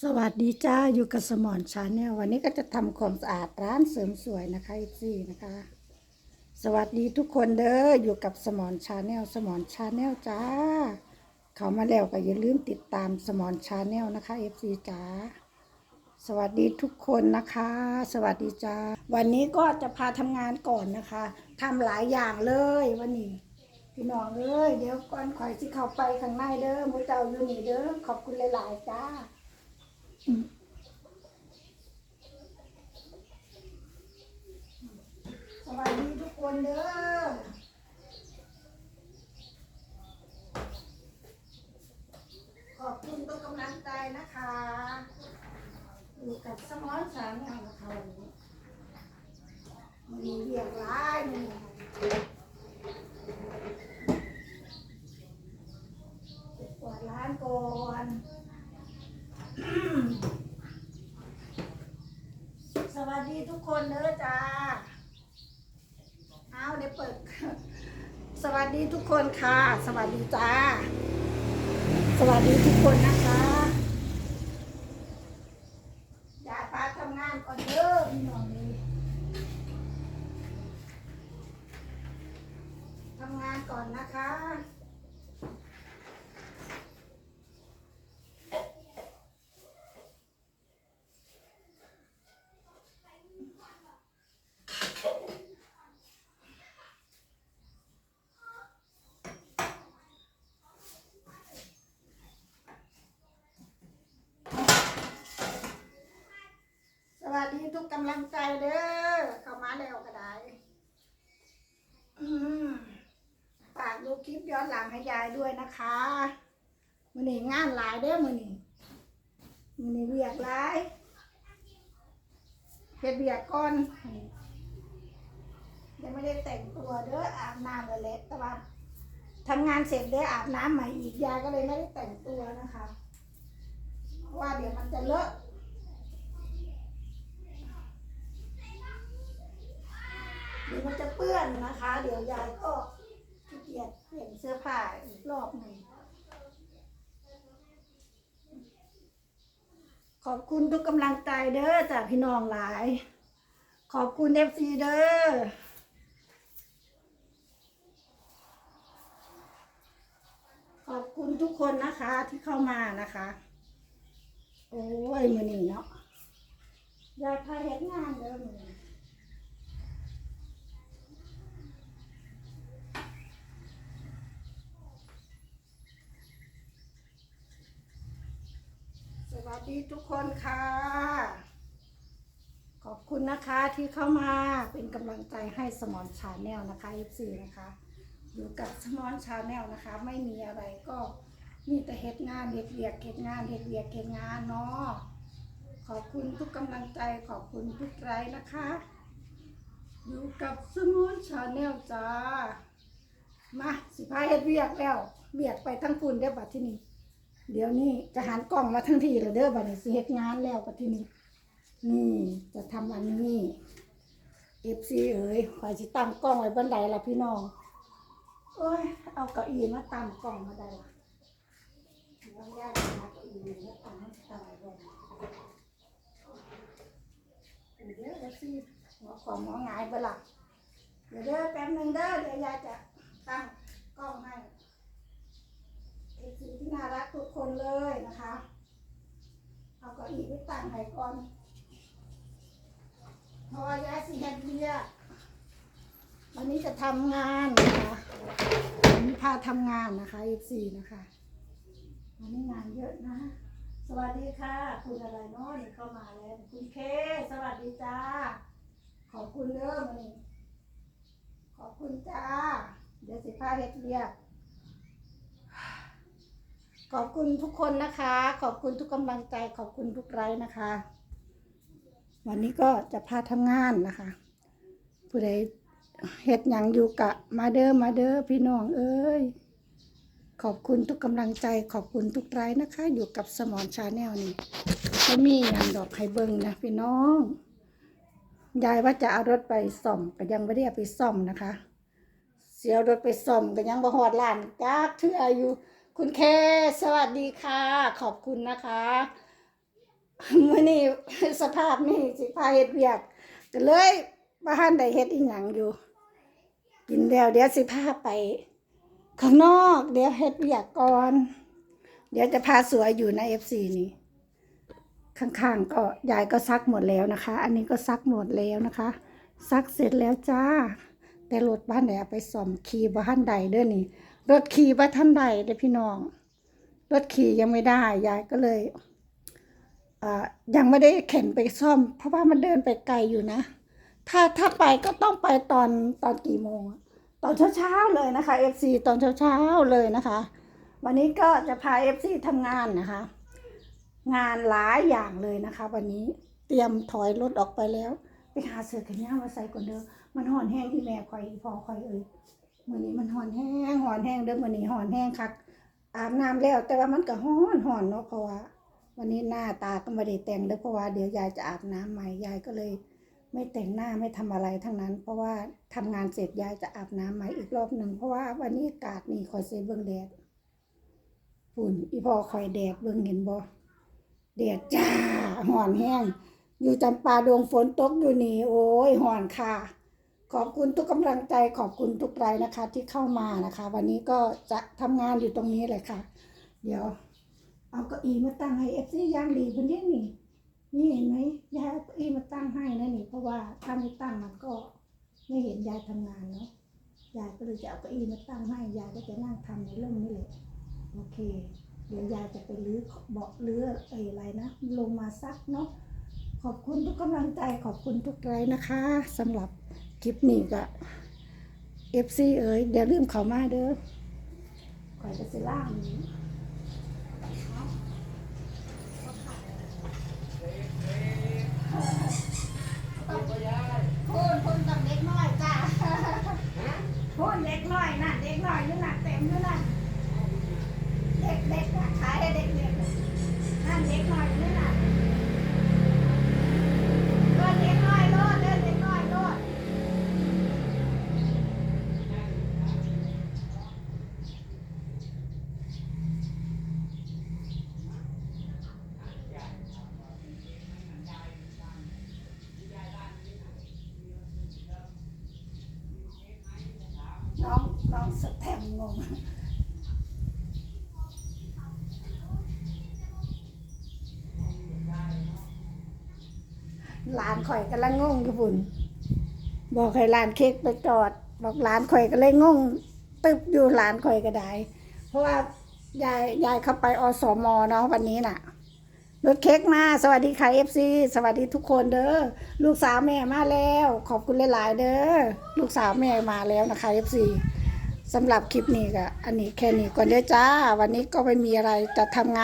สวัสดีจ้าอยู่กับสมอนชาแนลวันนี้ก็จะทำความสะอาดร้านเสริมสวยนะคะอีซี่นะคะ สวัสดีทุกคนเด้ออยู่กับสมอนชาแนลสมอนชาแนลจ้า เขามาแล้วก็อย่าลืมติดตามสมอนชาแนลนะคะเอฟซีจ้าสวัสดีทุกคนนะคะ สวัสดีจ้าวันนี้ก็จะพาทำงานก่อนนะคะทำหลายอย่างเลยวันนี้พี่น้องเอ้ยเดี๋ยวก่อนคอยที่เข้าไปข้างในเด้อมือเจ้าอยู่นี่เด้อขอบคุณหลาย ๆ จ้า สวัสดีทุกคนเด้อขอบคุณทุกกำลังใจนะคะอยู่กับสมอนสามอย่างนะคะวันนี้มันมีเรียกร้ายนี่เก็บกวาดร้านก่อน สวัสดีทุกคนเด้อจ้า เอาเดี๋ยวเปิด สวัสดีทุกคนค่ะ สวัสดีจ้า สวัสดีทุกคนนะคะอย่าปาทำงานก่อนเด้อพี่น้องนี่ทำงานก่อนนะคะ กกำลังใจเด้อเข้ามาแล้วก็ได้อืมฝากดูคลิปย้อนหลังให้ยายด้วยนะคะมือนี้งานหลายเด้อมือนี้มือนี้เวียกหลายเฮ็ดเวียกก่อนยังไม่ได้แต่งตัวเด้ออาบน้ำเลยแหละแต่ว่าทำงานเสร็จเด้ออาบน้ำใหม่อีกยายก็เลยไม่ได้แต่งตัวนะคะ ว่าเดี๋ยวมันจะเลอะ เดี๋ยวมันจะเปื้อนนะคะ เดี๋ยวยายก็ขี้เกียจเปลี่ยนเสื้อผ้าอีกรอบหนึ่งขอบคุณทุกกำลังใจเด้อจากพี่น้องหลาย ขอบคุณเอฟซีเด้อขอบคุณทุกคนนะคะที่เข้ามานะคะ โอ้ยมือนี่เนาะยายพาเฮ็ดงานเด้อมือนี้ สวัส ดีทุกคนค่ะ ขอบคุณนะคะที่เข้ามาเป็นกำลังใจให้สมอนชาแนลนะคะ F4 นะคะ อยู่กับสมอนชาแนลนะคะ ไม่มีอะไรก็มีแต่เฮ็ดงานเฮ็ดเวียกเฮ็ดงานเฮ็ดเวียกเฮ็ดงานเนาะขอบคุณทุกกำลังใจขอบคุณทุกไลค์นะคะ อยู่กับสมอนชาแนลจ้ามาสิพาเฮ็ดเวียกแล้วเวียกไปทั้งคุณได้บัดที่นี่ เดี๋ยวนี้จะหันกล้องมาทั้งทีเลยเด้อบัดนี้สิเฮ็ดงานแล้วบัดที่นี้นี่จะทำอันนี้เอฟซีเอ๋ยคอยสิตั้งกล้องไว้บนใดละพี่น้องโอ้ยเอาเก้าอี้มาตั้งกล้องมาได้ละเดี๋ยวย่าจะเก้าอี้มาตั้งให้ตั้งไว้บนเดี๋ยวเอฟซีหัวของหัวงายไปละเดี๋ยวเด้อแป๊บหนึงเด้อเดี๋ยวยายจะตั้งกล้องให้ ที่น่ารักทุกคนเลยนะคะ เอาก้าอี้ไปตั้งให้ก่อนพราะว่ายายสีแดงเบียวันนี้จะทำงานนะคะวันนี้พาทำงานนะคะเอฟซีนะคะ วันนี้งานเยอะนะ สวัสดีค่ะ คุณอะไรเนาะนี่เข้ามาแล้ว คุณเค สวัสดีจ้า ขอบคุณเด้อมันนี้ขอบคุณจ้า เดี๋ยวสิพาเฮ็ดเรียก ขอบคุณทุกคนนะคะ ขอบคุณทุกกำลังใจ ขอบคุณทุกไลค์นะคะ วันนี้ก็จะพาทำงานนะคะ ผู้ใดเฮ็ดหยังอยู่กะ มาเด้อมาเด้อพี่น้องเอ้ยขอบคุณทุกกำลังใจ ขอบคุณทุกไลค์นะคะ อยู่กับสมอนชาแนลนี่ไม่มีหยังดอกไข่เบิงนะพี่น้องยายว่าจะเอารถไปซ่อมก็ยังไม่ได้เอาไปซ่อมนะคะ เสียรถไปซ่อมก็ยังบ่ฮอดล้านจักเทื่ออยู่ คุณเคสวัสดีค่ะ ขอบคุณนะคะมื้อนี้สภาพนี่สิพาเฮ็ดเวียกก็เลยบ่ทันได้เฮ็ดอีหยังอยู่ กินแล้วเดี๋ยวสิพาไป ข้างนอก เดี๋ยวเฮ็ดเวียกก่อน เดี๋ยวจะพาสวยอยู่ใน FC นี่ข้างๆก็ยายก็ซักหมดแล้วนะคะ อันนี้ก็ซักหมดแล้วนะคะ ซักเสร็จแล้วจ้า แต่รถบ้านไหนไปซ่อมขี่บ้านใดเด้อนี่ รถขี่บ้าท่านใดเด้พี่น้อง รถขี่ยังไม่ได้ยายก็เลยยังไม่ได้เข็นไปซ่อม เพราะว่ามันเดินไปไกลอยู่นะ ถ้าถ้าไปก็ต้องไปตอนตอนกี่โมง ตอนเช้าๆเลยนะคะ FC ตอนเช้าๆเลยนะคะ วันนี้ก็จะพา FC ทำงานนะคะ งานหลายอย่างเลยนะคะ วันนี้เตรียมถอยรถออกไปแล้ว ไปหาเสื้อแขนยาวมาใส่ก่อนเด้อมันห่อนแห้งที่แม่คอยอีพอคอยเอ่ย มื้อนี้มันหอนแห้งหอนแห้งเด้อมื้อนี้หอนแห้งคักอาบน้ำแล้ว แต่ว่ามันก็หอนหอนเนาะเพราะว่าวันนี้หน้าตาก็ไม่ได้แต่งเด้อเพราะว่าเดี๋ยวยายจะอาบน้ำใหม่ยายก็เลย ไม่แต่งหน้าไม่ทำอะไรทั้งนั้น เพราะว่าทำงานเสร็จยายจะอาบน้ำใหม่อีกรอบหนึ่งเพราะว่าวันนี้อากาศนี่คอยเซเบิ่งแดดฝุ่นอีพอคอยแดดเบิ่งเห็นบ่เดียดจ้าหอนแห้งอยู่จำปาดวงฝนตกอยู่นี่ โอ้ยหอนค่ะ ขอบคุณทุกกำลังใจขอบคุณทุกไลน์นะคะ ที่เข้ามานะคะ วันนี้ก็จะทำงานอยู่ตรงนี้เลยค่ะ เดี๋ยว เอาเก้าอี้มาตั้งให้เอฟซีย่างดีคนนี้นี่นี่เห็นไหมยายเอาเก้าอี้มาตั้งให้นะนี่ เพราะว่าถ้าไม่ตั้งมันก็ไม่เห็นยายทำงานเนาะยายก็เลยจะเอาเก้าอี้มาตั้งให้ยายก็จะนั่งทำในร่มนี่แหละโอเค เดี๋ยวยายจะไปรื้อเบาะรื้อไอ้อะไรนะลงมาซักเนาะขอบคุณทุกกำลังใจขอบคุณทุกไลน์นะคะสำหรับ คลิปนี้ก็เอฟซีเอ๋ยเดี๋ยวลืมเขามาเด้อคอยจะสิล่างนี้พูนพูนกับเล็กน้อยจ้าพูนเล็กน้อยน่ะเล็กน้อยอยู่น่ะเต็มอยู่น่ะ เด็กเด็กๆอะขายให้เด็กเด็กๆนั่นเด็กน้อยนี่น่ะเดินเด็กน้อยโลดเดินเด็กน้อยโลดน้องน้องสแตมป์งง หลานข่อยกำลังงงอยู่บุญบอกให้หลานเค้กไปจอด บอกหลานข่อยก็เลยงง ตึบอยู่หลานข่อยก็ได้ เพราะว่ายายยายเข้าไปอสมเนาะวันนี้น่ะรถเค้กมา สวัสดีค่ะเอฟซีสวัสดีทุกคนเด้อลูกสาวแม่มาแล้ว ขอบคุณหลาย ๆ เด้อลูกสาวแม่มาแล้วนะคะเอฟซี สำหรับคลิปนี้ก็อันนี้แค่นี้ก่อนเด้อจ้า วันนี้ก็ไม่มีอะไรจะทำงาน